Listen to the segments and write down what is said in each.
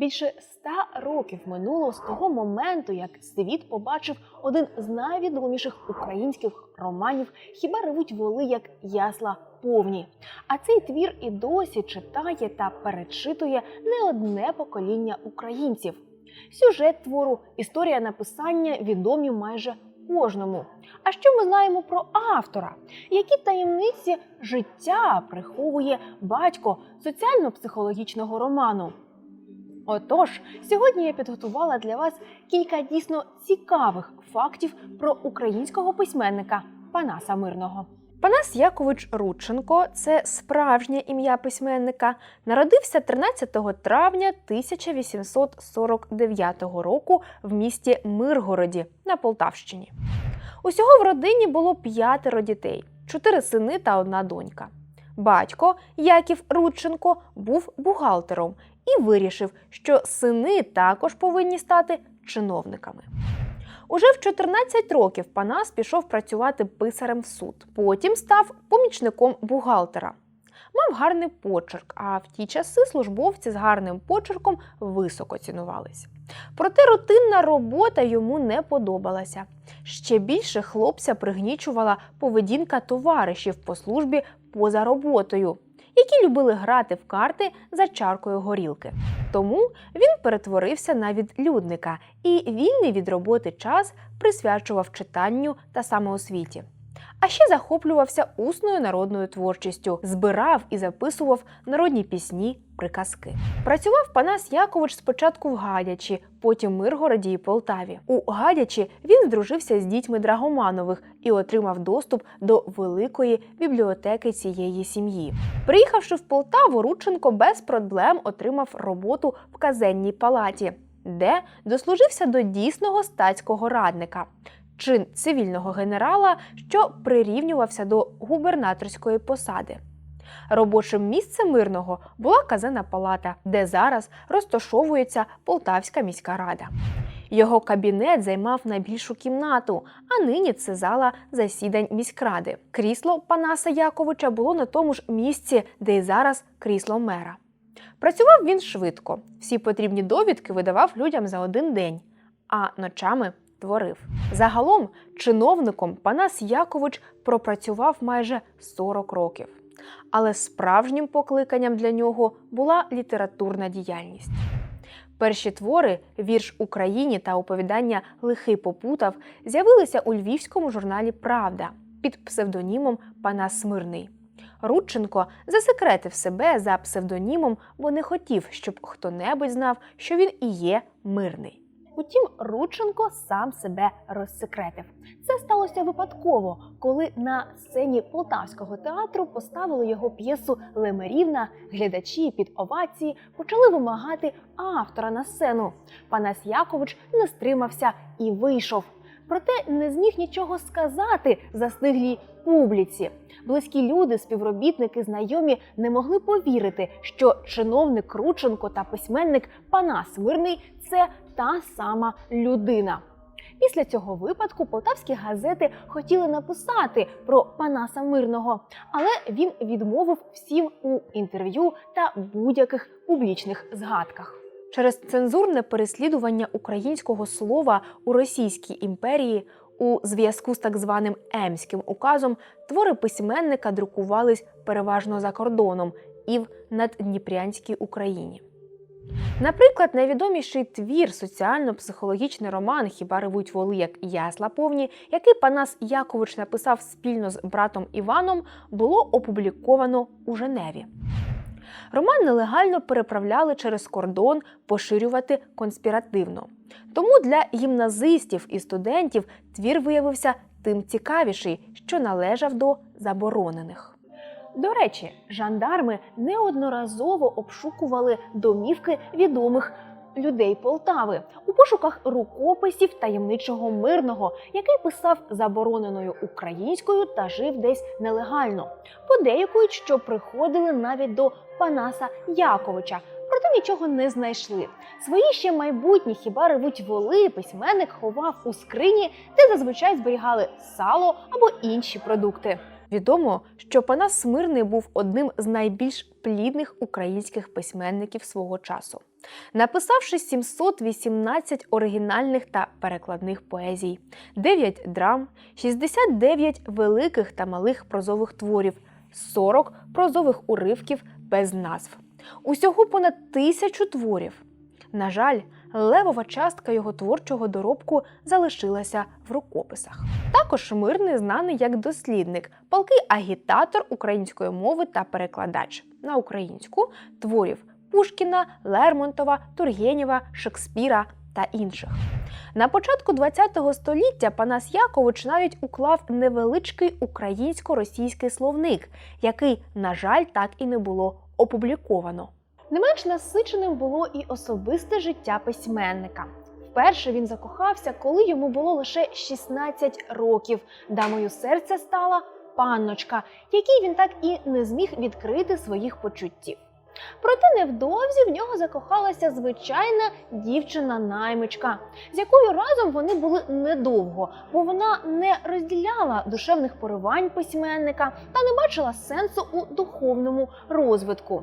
Більше ста років минуло з того моменту, як світ побачив один з найвідоміших українських романів Хіба ревуть воли як ясла повні. А цей твір і досі читає та перечитує не одне покоління українців. Сюжет твору, історія написання відомі майже кожному. А що ми знаємо про автора? Які таємниці життя приховує батько соціально-психологічного роману? Отож, сьогодні я підготувала для вас кілька дійсно цікавих фактів про українського письменника Панаса Мирного. Панас Якович Рудченко це справжнє ім'я письменника. Народився 13 травня 1849 року в місті Миргороді на Полтавщині. Усього в родині було п'ятеро дітей: чотири сини та одна донька. Батько Яків Рудченко був бухгалтером і вирішив, що сини також повинні стати чиновниками. Уже в 14 років Панас пішов працювати писарем в суд. Потім став помічником бухгалтера. Мав гарний почерк, а в ті часи службовці з гарним почерком високо цінувались. Проте рутинна робота йому не подобалася. Ще більше хлопця пригнічувала поведінка товаришів по службі поза роботою, які любили грати в карти за чаркою горілки. Тому він перетворився на відлюдника і вільний від роботи час присвячував читанню та самоосвіті. А ще захоплювався усною народною творчістю, збирав і записував народні пісні, приказки. Працював Панас Якович спочатку в Гадячі, потім Миргороді і Полтаві. У Гадячі він здружився з дітьми Драгоманових і отримав доступ до великої бібліотеки цієї сім'ї. Приїхавши в Полтаву, Рудченко без проблем отримав роботу в казенній палаті, де дослужився до дійсного статського радника чин цивільного генерала, що прирівнювався до губернаторської посади. Робочим місцем мирного була казена палата, де зараз розташовується Полтавська міська рада. Його кабінет займав найбільшу кімнату, а нині це зала засідань міськради. Крісло Панаса Яковича було на тому ж місці, де й зараз крісло мера. Працював він швидко, всі потрібні довідки видавав людям за один день, а ночами творив. Загалом чиновником Панас Якович пропрацював майже 40 років. Але справжнім покликанням для нього була літературна діяльність. Перші твори Вірш Україні та оповідання Лихий попутав з'явилися у львівському журналі Правда під псевдонімом Панас Мирний. Рудченко засекретив себе за псевдонімом, бо не хотів, щоб хто-небудь знав, що він і є мирний. Утім, Рудченко сам себе розсекретив. Це сталося випадково, коли на сцені Полтавського театру поставили його п'єсу Лемерівна. Глядачі під овації почали вимагати автора на сцену. Панас Якович не стримався і вийшов. Проте не зміг нічого сказати застиглій публіці. Близькі люди, співробітники, знайомі не могли повірити, що чиновник Рученко та письменник Панас Мирний це та сама людина. Після цього випадку полтавські газети хотіли написати про Панаса Мирного, але він відмовив всім у інтерв'ю та будь-яких публічних згадках. Через цензурне переслідування українського слова у Російській імперії у зв'язку з так званим Емським указом твори письменника друкувались переважно за кордоном і в наддніпрянській Україні. Наприклад, найвідоміший твір соціально-психологічний роман Хіба ревуть воли як ясла повні, який Панас Якович написав спільно з братом Іваном, було опубліковано у Женеві. Роман нелегально переправляли через кордон поширювати конспіративно. Тому для гімназистів і студентів твір виявився тим цікавіший, що належав до заборонених. До речі, жандарми неодноразово обшукували домівки відомих людей Полтави у пошуках рукописів таємничого мирного, який писав забороненою українською та жив десь нелегально. Подейкують, що приходили навіть до Панаса Яковича. Проте нічого не знайшли. Свої ще майбутні хіба ревуть воли, письменник ховав у скрині, де зазвичай зберігали сало або інші продукти. Відомо, що Панас Смирний був одним з найбільш плідних українських письменників свого часу. Написавши 718 оригінальних та перекладних поезій, 9 драм, 69 великих та малих прозових творів, 40 прозових уривків без назв. Усього понад тисячу творів. На жаль, левова частка його творчого доробку залишилася в рукописах. Також мирний знаний як дослідник, палкий агітатор української мови та перекладач на українську творів Пушкіна, Лермонтова, Тургенєва, Шекспіра та інших. На початку ХХ століття Панас Якович навіть уклав невеличкий українсько-російський словник, який, на жаль, так і не було опубліковано. Не менш насиченим було і особисте життя письменника. Вперше він закохався, коли йому було лише 16 років. Дамою серця стала панночка, якій він так і не зміг відкрити своїх почуттів. Проте невдовзі в нього закохалася звичайна дівчина-наймичка, з якою разом вони були недовго, бо вона не розділяла душевних поривань письменника та не бачила сенсу у духовному розвитку.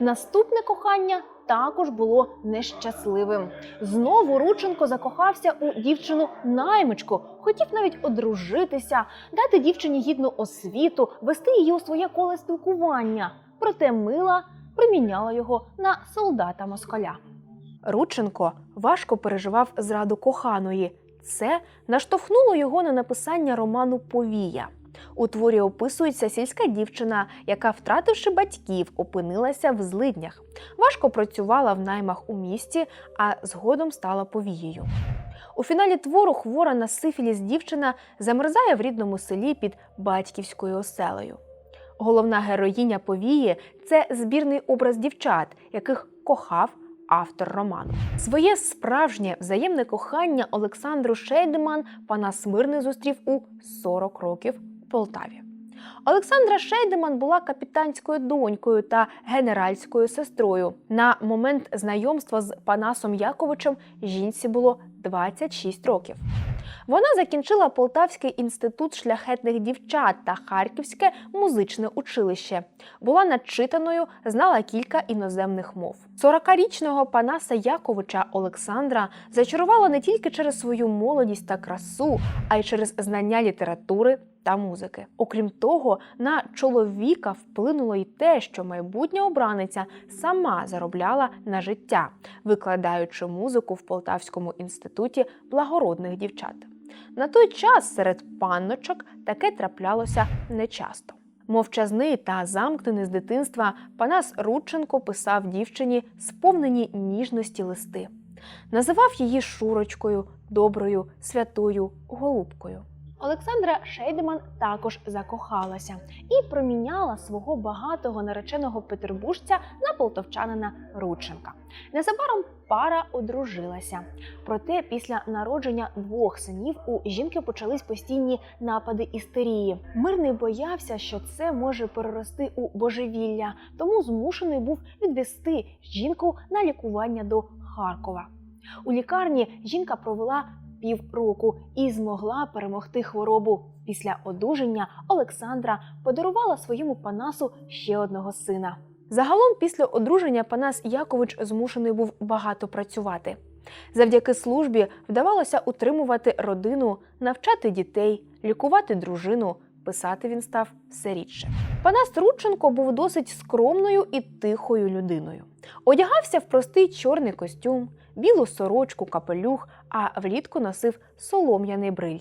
Наступне кохання також було нещасливим. Знову Рученко закохався у дівчину наймичку, хотів навіть одружитися, дати дівчині гідну освіту, вести її у своє коле спілкування. Проте мила приміняла його на солдата москаля. Рученко важко переживав зраду коханої. Це наштовхнуло його на написання роману Повія. У творі описується сільська дівчина, яка, втративши батьків, опинилася в злиднях. Важко працювала в наймах у місті, а згодом стала повією. У фіналі твору хвора на сифіліс дівчина замерзає в рідному селі під батьківською оселею. Головна героїня повії це збірний образ дівчат, яких кохав автор роману. Своє справжнє взаємне кохання Олександру Шейдеман Панас Мирний зустрів у 40 років у Полтаві. Олександра Шейдеман була капітанською донькою та генеральською сестрою. На момент знайомства з Панасом Яковичем жінці було 26 років. Вона закінчила Полтавський інститут шляхетних дівчат та Харківське музичне училище. Була надчитаною, знала кілька іноземних мов. 40-річного Панаса Яковича Олександра зачарувала не тільки через свою молодість та красу, а й через знання літератури та музики. Окрім того, на чоловіка вплинуло й те, що майбутня обраниця сама заробляла на життя, викладаючи музику в Полтавському інституті благородних дівчат. На той час серед панночок таке траплялося нечасто. Мовчазний та замкнений з дитинства Панас Рудченко писав дівчині сповнені ніжності листи. Називав її Шурочкою, доброю, святою, голубкою. Олександра Шейдеман також закохалася і проміняла свого багатого нареченого петербуржця на полтовчанина Рудченка. Незабаром пара одружилася. Проте після народження двох синів у жінки почались постійні напади істерії. Мирний боявся, що це може перерости у божевілля, тому змушений був відвести жінку на лікування до Харкова. У лікарні жінка провела півроку і змогла перемогти хворобу. Після одужання Олександра подарувала своєму Панасу ще одного сина. Загалом, після одруження Панас Якович змушений був багато працювати. Завдяки службі вдавалося утримувати родину, навчати дітей, лікувати дружину. Писати він став все рідше. Панас Рудченко був досить скромною і тихою людиною. Одягався в простий чорний костюм, білу сорочку, капелюх, а влітку носив солом'яний бриль.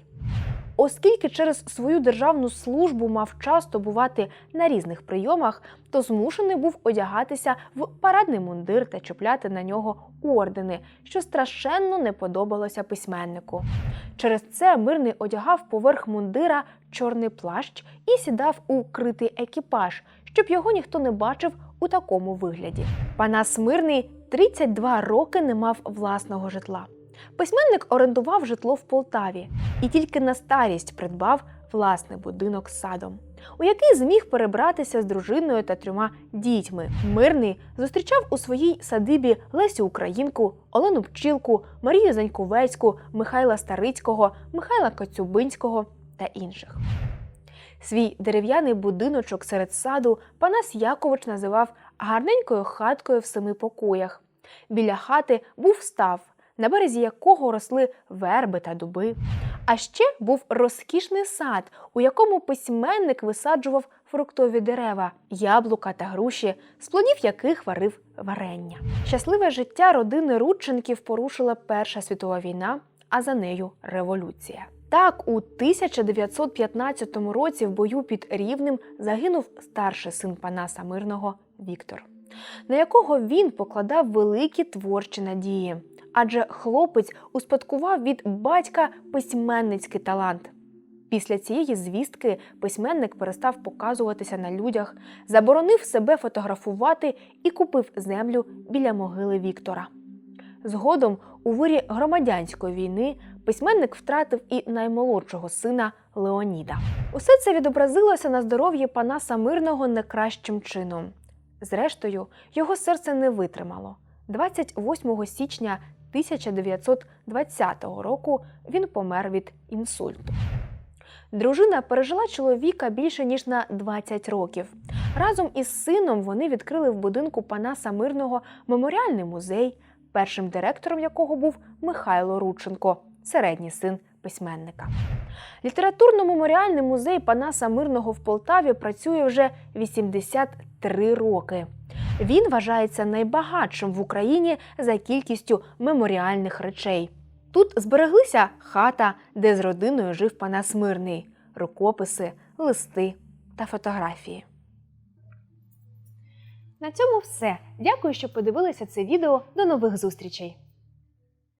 Оскільки через свою державну службу мав часто бувати на різних прийомах, то змушений був одягатися в парадний мундир та чіпляти на нього ордени, що страшенно не подобалося письменнику. Через це мирний одягав поверх мундира чорний плащ і сідав у критий екіпаж, щоб його ніхто не бачив у такому вигляді. Панас Мирний 32 роки не мав власного житла. Письменник орендував житло в Полтаві і тільки на старість придбав власний будинок з садом, у який зміг перебратися з дружиною та трьома дітьми. Мирний зустрічав у своїй садибі Лесю Українку, Олену Пчілку, Марію Заньковецьку, Михайла Старицького, Михайла Коцюбинського та інших. Свій дерев'яний будиночок серед саду Панас Якович називав гарненькою хаткою в семи покоях. Біля хати був став, на березі якого росли верби та дуби. А ще був розкішний сад, у якому письменник висаджував фруктові дерева, яблука та груші, з плодів яких варив варення. Щасливе життя родини Рудченків порушила Перша світова війна, а за нею революція. Так, у 1915 році в бою під Рівнем загинув старший син Панаса Мирного Віктор, на якого він покладав великі творчі надії. Адже хлопець успадкував від батька письменницький талант. Після цієї звістки письменник перестав показуватися на людях, заборонив себе фотографувати і купив землю біля могили Віктора. Згодом, у вирі громадянської війни, письменник втратив і наймолодшого сина Леоніда. Усе це відобразилося на здоров'ї Панаса Мирного не кращим чином. Зрештою, його серце не витримало. 28 січня 1920 року він помер від інсульту. Дружина пережила чоловіка більше ніж на 20 років. Разом із сином вони відкрили в будинку Панаса Мирного меморіальний музей, першим директором якого був Михайло Рудченко, середній син письменника. Літературно-меморіальний музей Панаса Мирного в Полтаві працює вже 83 роки. Він вважається найбагатшим в Україні за кількістю меморіальних речей. Тут збереглися хата, де з родиною жив Панас Мирний, рукописи, листи та фотографії. На цьому все. Дякую, що подивилися це відео. До нових зустрічей!